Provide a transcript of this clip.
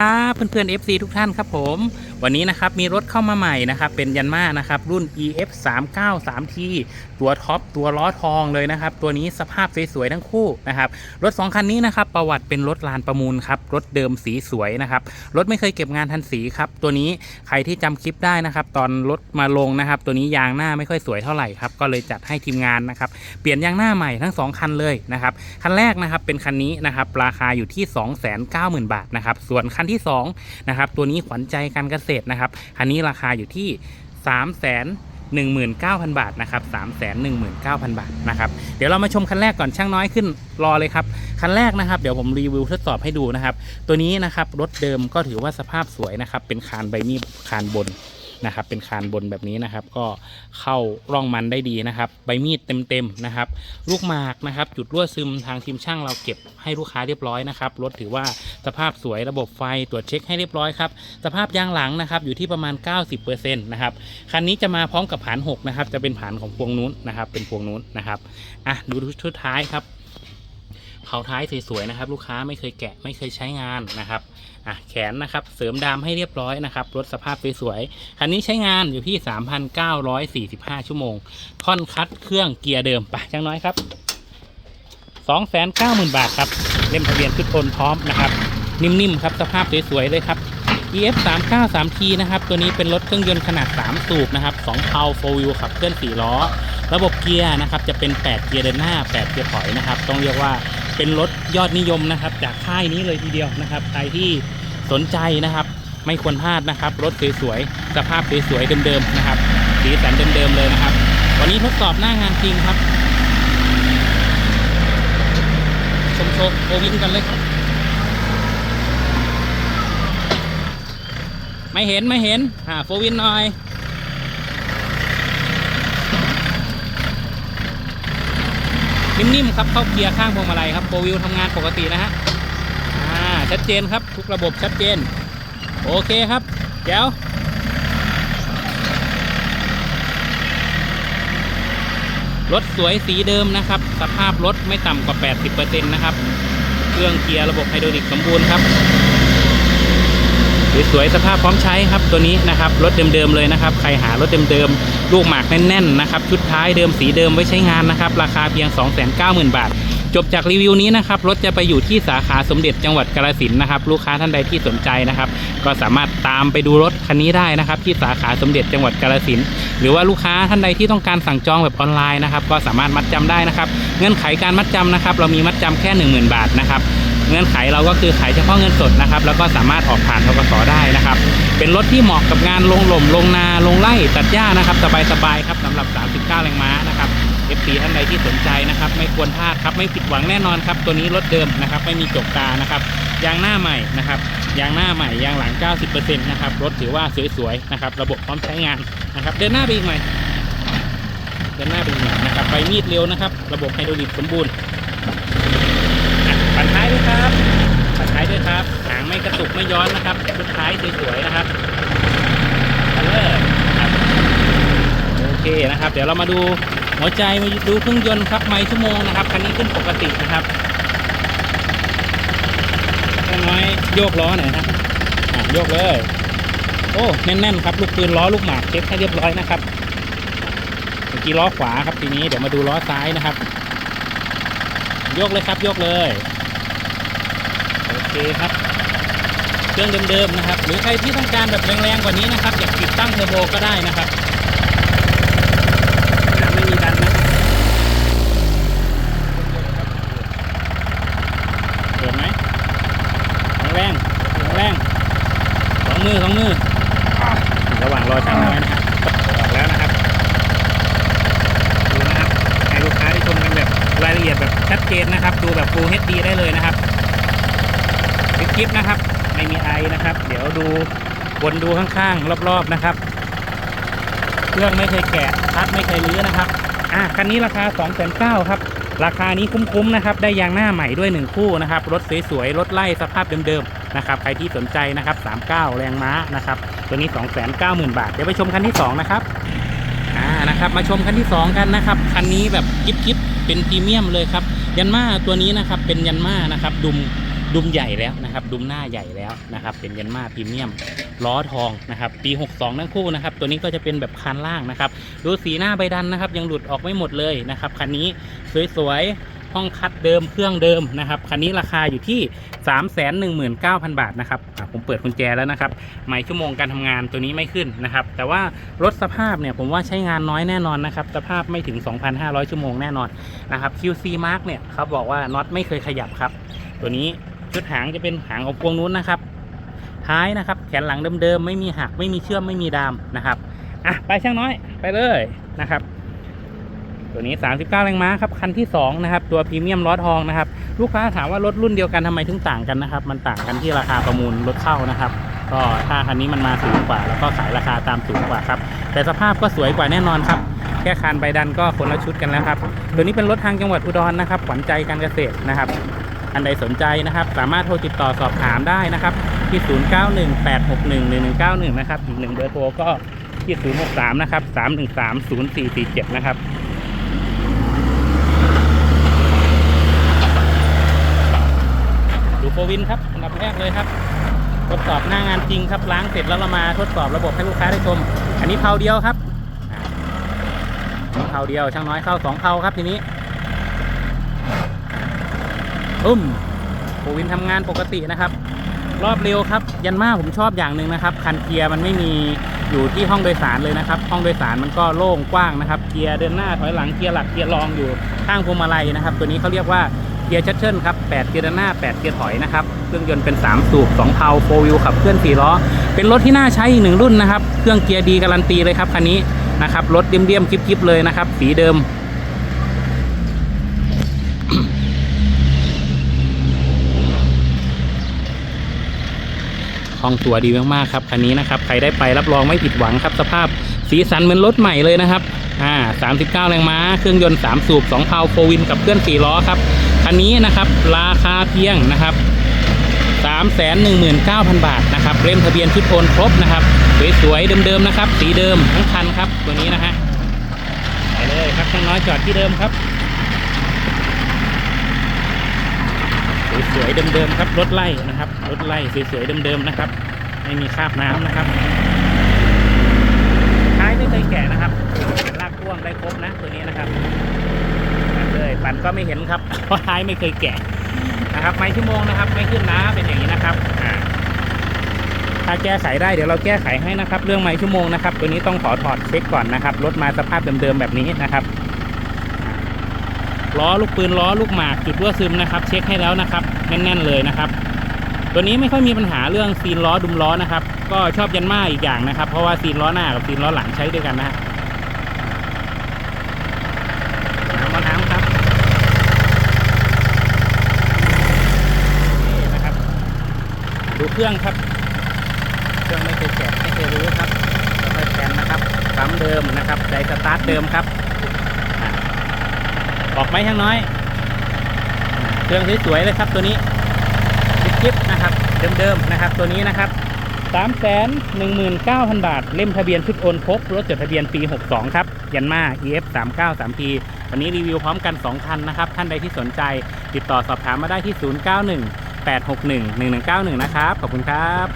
ครับเพื่อนๆ FC ทุกท่านครับผม วันนี้นะครับมีรถเข้ามาใหม่นะครับเป็นยันมานะครับรุ่น EF 3 9 3 T ตัวท็อปตัวล้อทองเลยนะครับตัวนี้สภาพสวยๆทั้งคู่นะครับรถ 2 คันนี้นะครับประวัติเป็นรถลานประมูลครับรถเดิมสีสวยนะครับรถไม่เคยเก็บงานทันสีครับตัวนี้ใครที่จำคลิปได้นะครับตอนรถมาลงนะครับตัวนี้ยางหน้าไม่ค่อยสวยเท่าไหร่ครับก็เลยจัดให้ทีมงานนะครับเปลี่ยนยางหน้าใหม่ทั้งสองคันเลยนะครับคันแรกนะครับเป็นคันนี้นะครับราคาอยู่ที่ 290,000 บาทนะครับส่วนคันที่2นะครับตัวนี้ขวัญใจการเกษตรนะครับคันนี้ราคาอยู่ที่3 1 9 0 0 0 บาทนะครับ3 1 9 0 0 0 บาทนะครับ เดี๋ยวเรามาชมคันแรกก่อนช่างน้อยขึ้นรอเลยครับ คันแรกนะครับ เดี๋ยวผมรีวิวทดสอบให้ดูนะครับ ตัวนี้นะครับรถเดิมก็ถือว่าสภาพสวยนะครับ เป็นคานใบมีดคานบน นะครับ เป็นคานบนแบบนี้นะครับ ก็เข้าร่องมันได้ดีนะครับ ใบมีดเต็มๆนะครับ ลูกหมากนะครับ จุดรั่วซึมทางทีมช่างเราเก็บให้ลูกค้าเรียบร้อยนะครับ รถถือว่าสภาพสวยระบบไฟตรวจเช็คให้เรียบร้อยครับ สภาพยางหลังนะครับ อยู่ที่ประมาณ 90%นะครับ คันนี้จะมาพร้อมกับผาน6นะครับ จะเป็นผานของพวงนู้นนะครับ เป็นพวงนู้นนะครับ อะ ดูชุดท้ายครับ เผาท้ายสวยๆนะครับ ลูกค้าไม่เคยแกะไม่เคยใช้งานนะครับอะแขนนะครับเสริมดามให้เรียบร้อยนะครับรถสภาพสวยๆคันนี้ใช้งานอยู่ที่ 3,945 ชั่วโมง ท่อนคัดเครื่องเกียร์เดิมไปจังน้อยครับ 290,000 บาทครับเล่มทะเบียนขึ้นบนพร้อมนะครับ นิ่มๆครับสภาพสวยๆเลยครับ EF 3 9 3 T นะครับ ตัวนี้เป็นรถเครื่องยนต์ขนาด 3 สูบนะครับ2เพาโฟวิวขับเคลื่อน 4 ล้อ ระบบเกียร์นะครับจะเป็น 8 เกียร์เดินหน้า 8 เกียร์ถอยนะครับ ต้องเรียกว่าเป็นรถยอดนิยมนะครับ จากค่ายนี้เลยทีเดียวนะครับ ใครที่สนใจนะครับ ไม่ควรพลาดนะครับ รถสวยๆ สภาพสวยๆ เดิมๆ นะครับ สีสันเดิมๆ เลยนะครับ วันนี้ทดสอบหน้างานจริงครับ ชมโชว์โอวินกันเลยครับ ไม่เห็นไม่เห็นอ่าโฟวินหน่อย นิ่มๆครับเข้าเกียร์ข้างพวงมาลัยครับโฟวิวทำงานปกตินะฮะอ่าชัดเจนครับทุกระบบชัดเจน โอเคครับเดี๋ยวรถสวยสีเดิมนะครับ สภาพรถไม่ต่ำกว่า 80%นะครับ เครื่องเกียร์ระบบไฮดรอลิกสมบูรณ์ครับ สวยๆสภาพพร้อมใช้ครับตัวนี้นะครับรถเดิมๆเลยนะครับ ใครหารถเดิมๆลูกหมากแน่นๆนะครับชุดท้ายเดิมสีเดิมไว้ใช้งานนะครับ ราคาเพียง 290,000 บาท จบจากรีวิวนี้นะครับรถจะไปอยู่ที่สาขาสมเด็จจังหวัดกาฬสินนะครับ ลูกค้าท่านใดที่สนใจนะครับ ก็สามารถตามไปดูรถคันนี้ได้นะครับ ที่สาขาสมเด็จจังหวัดกาฬสินหรือว่าลูกค้าท่านใดที่ต้องการสั่งจองแบบออนไลน์นะครับ ก็สามารถมัดจำได้นะครับ เงื่อนไขการมัดจำนะครับ เรามีมัดจำแค่ 10,000 บาทนะครับ เงื่อนไขเราก็คือขายเฉพาะเงินสดนะครับ แล้วก็สามารถออกผ่านทกสได้นะครับ เป็นรถที่เหมาะกับงานลงหล่มลงนาลงไร่ตัดหญ้านะครับ สบายๆครับสำหรับ 39 แรงม้านะครับ FC ท่านใดที่สนใจนะครับ ไม่ควรพลาดครับไม่ผิดหวังแน่นอนครับ ตัวนี้รถเดิมนะครับ ไม่มีจกตานะครับยางหน้าใหม่นะครับยางหน้าใหม่ยางหลัง 90%นะครับรถถือว่าสวยๆนะครับ ระบบพร้อมใช้งานนะครับ เดินหน้าไปอีกหน่อยเดินหน้าไปอีกหน่อยนะครับไปมีดเร็วนะครับ ระบบไฮดรอลิกสมบูรณ์อะปันท้ายด้วย ครับปันท้ายด้วยครับ หางไม่กระตุกไม่ย้อนนะครับชุดท้ายสวยๆนะครับคันเลอร์โอเคนะครับ เดี๋ยวเรามาดูหัวใจมาดูเครื่องยนต์ครับไมล์ชั่วโมงนะครับคันนี้ขึ้นปกตินะครับน้อยโยกล้อหน่อยนะอะโยกเลย โอ้แน่นๆครับลูกปืนล้อลูกหมากเช็คให้เรียบร้อยนะครับเมื่อกี้ล้อขวาครับทีนี้เดี๋ยวมาดูล้อซ้ายนะครับยกเลยครับยกเลย เคครับ เครื่องเดิมๆนะครับ หรือใครที่ต้องการแบบแรงๆกว่านี้นะครับ อยากติดตั้งเทอร์โบก็ได้นะครับน้ำไม่มีดันนะครับเปิดไหมแรงๆแรงๆสองมือสองมืออะระหว่างรอช่างน้อยนะครับออกแล้วนะครับดูนะครับให้ลูกค้าได้ชมกันแบบรายละเอียดแบบชัดเจนนะครับ ดูแบบ Full HD ได้เลยนะครับ คลิปนะครับ ไม่มีไอนะครับ เดี๋ยวดูวนดูข้างๆรอบๆนะครับ เครื่องไม่เคยแกะพัดไม่เคยรื้อนะครับอะคันนี้ราคา2 9 0 0 0ครับ ราคานี้คุ้มๆนะครับ ได้ยางหน้าใหม่ด้วย 1 คู่นะครับ รถสวยๆ รถไล่สภาพเดิมๆนะครับ ใครที่สนใจนะครับ 39 แรงม้านะครับ ตัวนี้ 290,000 บาท เดี๋ยวไปชมคันที่ 2 นะครับ อ่า นะครับ มาชมคันที่ 2 กันนะครับ คันนี้แบบกิ๊บๆ เป็นพรีเมียมเลยครับ ยันมาตัวนี้นะครับ เป็นยันมานะครับ ดุม ดุมใหญ่แล้วนะครับ ดุมหน้าใหญ่แล้วนะครับ เป็นยันมาพรีเมียมล้อทองนะครับ ปี 62 ทั้งคู่นะครับ ตัวนี้ก็จะเป็นแบบคันล่างนะครับ ดูสีหน้าใบดันนะครับ ยังหลุดออกไม่หมดเลยนะครับ คันนี้สวยๆ ห้องคัดเดิม เครื่องเดิมนะครับ คันนี้ราคาอยู่ที่ 319,000 บาทนะครับ ผมเปิดกุญแจแล้วนะครับ หมายชั่วโมงการทำงานตัวนี้ไม่ขึ้นนะครับ แต่ว่ารถสภาพเนี่ยผมว่าใช้งานน้อยแน่นอนนะครับ สภาพไม่ถึง 2,500 ชั่วโมงแน่นอนนะครับ QC Mark เนี่ยเขาบอกว่าน็อตไม่เคยขยับครับ ตัวนี้ ชุดหางจะเป็นหางของพวงนู้นนะครับ ท้ายนะครับ แขนหลังเดิมๆไม่มีหักไม่มีเชื่อมไม่มีดามนะครับอะไปช่างน้อยไปเลยนะครับ ตัวนี้ 39 แรงม้าครับคันที่2นะครับตัวพรีเมียมล้อทองนะครับ ลูกค้าถามว่ารถรุ่นเดียวกันทำไมถึงต่างกันนะครับ มันต่างกันที่ราคาประมูลรถเข้านะครับก็ถ้าคันนี้มันมาสูงกว่า แล้วก็ขายราคาตามสูงกว่าครับแต่สภาพก็สวยกว่าแน่นอนครับ แค่คานใบดันก็คนละชุดกันแล้วครับ ตัวนี้เป็นรถทางจังหวัดอุดรนะครับขวัญใจการเกษตรนะครับ อันใดสนใจนะครับ สามารถโทรติดต่อสอบถามได้นะครับ ที่ 0918611191 นะครับอีกหนึ่งเบอร์โทรก็ที่ 063 นะครับ 3130447 นะครับดูโฟวินครับอันดับแรกเลยครับ ทดสอบหน้างานจริงครับล้างเสร็จแล้วเรามาทดสอบระบบให้ลูกค้าได้ชม อันนี้เพาเดียวครับเพาเดียวช่างน้อยเข้าสองเพาครับทีนี้ อึ้มโฟวินทำงานปกตินะครับ รอบเร็วครับ ยันมาผมชอบอย่างหนึ่งนะครับ คันเกียร์มันไม่มีอยู่ที่ห้องโดยสารเลยนะครับ ห้องโดยสารมันก็โล่งกว้างนะครับ เกียร์เดินหน้าถอยหลังเกียร์หลักเกียร์รองอยู่ข้างพวงมาลัยนะครับ ตัวนี้เขาเรียกว่าเกียร์ชัดเชิลครับ8เกียร์เดินหน้า 8 เกียร์ถอยนะครับ เครื่องยนต์เป็น 3 สูบ 2เพาโฟวิวขับเคลื่อน4ล้อ เป็นรถที่น่าใช้อีกหนึ่งรุ่นนะครับ เครื่องเกียร์ดีการันตีเลยครับคันนี้นะครับ รถเดียมๆคลิปๆเลยนะครับ สีเดิม คล่องตัวดีมากๆครับคันนี้นะครับใครได้ไปรับรองไม่ผิดหวังครับ สภาพสีสันเหมือนรถใหม่เลยนะครับอ่า39 แรงม้า เครื่องยนต์3สูบ2เพาโฟวินกับเคลื่อน4ล้อครับคันนี้นะครับราคาเพียงนะครับ319,000 บาทนะครับเล่มทะเบียนชุดโอนครบนะครับสวยๆเดิมๆนะครับ สีเดิมทั้งคันครับตัวนี้นะฮะไปเลยครับช่างน้อยจอดที่เดิมครับ สวยๆเดิมๆครับรถไล่นะครับรถไล่สวยๆเดิมๆนะครับ ไม่มีคราบน้ำนะครับท้ายไม่เคยแกะนะครับลากพ่วงได้ครบนะตัวนี้นะครับเลยปั่นก็ไม่เห็นครับเพราะท้ายไม่เคยแกะนะครับไม้ชั่วโมงนะครับ ไม่ขึ้นนะเป็นอย่างนี้นะครับถ้าแก้ไขได้เดี๋ยวเราแก้ไขให้นะครับ เรื่องไม้ชั่วโมงนะครับ ตัวนี้ต้องขอถอดเช็คก่อนนะครับรถมาสภาพเดิมๆแบบนี้นะครับ ล้อลูกปืนล้อลูกหมากจุดรั่วซึมนะครับ เช็คให้แล้วนะครับ แน่น ๆ เลยนะครับ ตัวนี้ไม่ค่อยมีปัญหาเรื่องซีนล้อดุมล้อนะครับ ก็ชอบยันมาอีกอย่างนะครับ เพราะว่าซีนล้อหน้ากับซีนล้อหลังใช้ด้วยกันนะฮะน้ำมาน้ำครับนี่นะครับ ดูเครื่องครับ เครื่องไม่เคยแกะไม่เคยรู้ครับค่อยแกนนะครับปั๊มเดิมนะครับไดสตาร์ทเดิมครับ ออกไหมช่างน้อย เครื่องสวยๆเลยครับตัวนี้จิ๊บๆนะครับ เดิมๆนะครับ ตัวนี้นะครับ3 1 9 0 0 0 บาท เล่มทะเบียนชุดโอนครบรถจดทะเบียนปี 62 ครับ ยันมา EF 3 9 3 P วันนี้รีวิวพร้อมกัน 2 คันนะครับ ท่านใดที่สนใจ ติดต่อสอบถามมาได้ที่ 091 861 1191 นะครับ ขอบคุณครับ